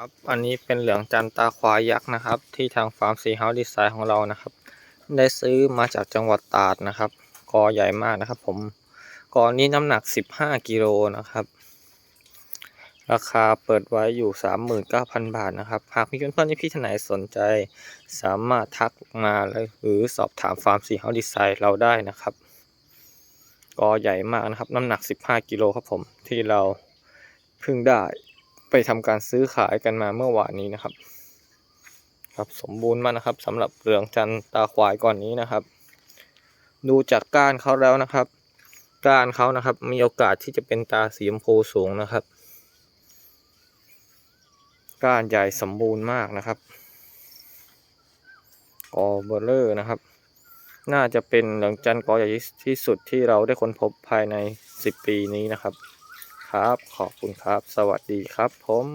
ครับอันนี้เป็นเหลืองจันตาควายยักษ์นะครับ ที่ทางฟาร์มซีเฮาส์ดีไซน์ของเรานะครับ ได้ซื้อมาจากจังหวัดตราดนะครับ กอใหญ่มากนะครับ ผมกอนี้น้ำหนัก 15กิโลนะครับ ราคาเปิดไว้อยู่ 39,000 บาทนะครับ หากมีเพื่อนๆที่พี่ท่านไหนสนใจ สามารถทักมาหรือสอบถามฟาร์มซีเฮาส์ดีไซน์เราได้นะครับ กอใหญ่มากนะครับ น้ำหนัก 15กิโลครับผมที่เราเพิ่งได้ ไปทำการซื้อขายกันมาเมื่อวานนี้นะครับ ครับสมบูรณ์มากนะครับสำหรับเหลืองจันตาควายก่อนนี้นะครับ ดูจากก้านเขาแล้วนะครับก้านเขานะครับ มีโอกาสที่จะเป็นตาสีชมพูสูงนะครับก้านใหญ่สมบูรณ์มากนะครับกอเบอร์เลอร์นะครับ น่าจะเป็นเหลืองจันกอใหญ่ที่สุดที่เราได้ค้นพบภายใน 10 ปีนี้นะครับ ครับ ขอบคุณครับ สวัสดีครับผม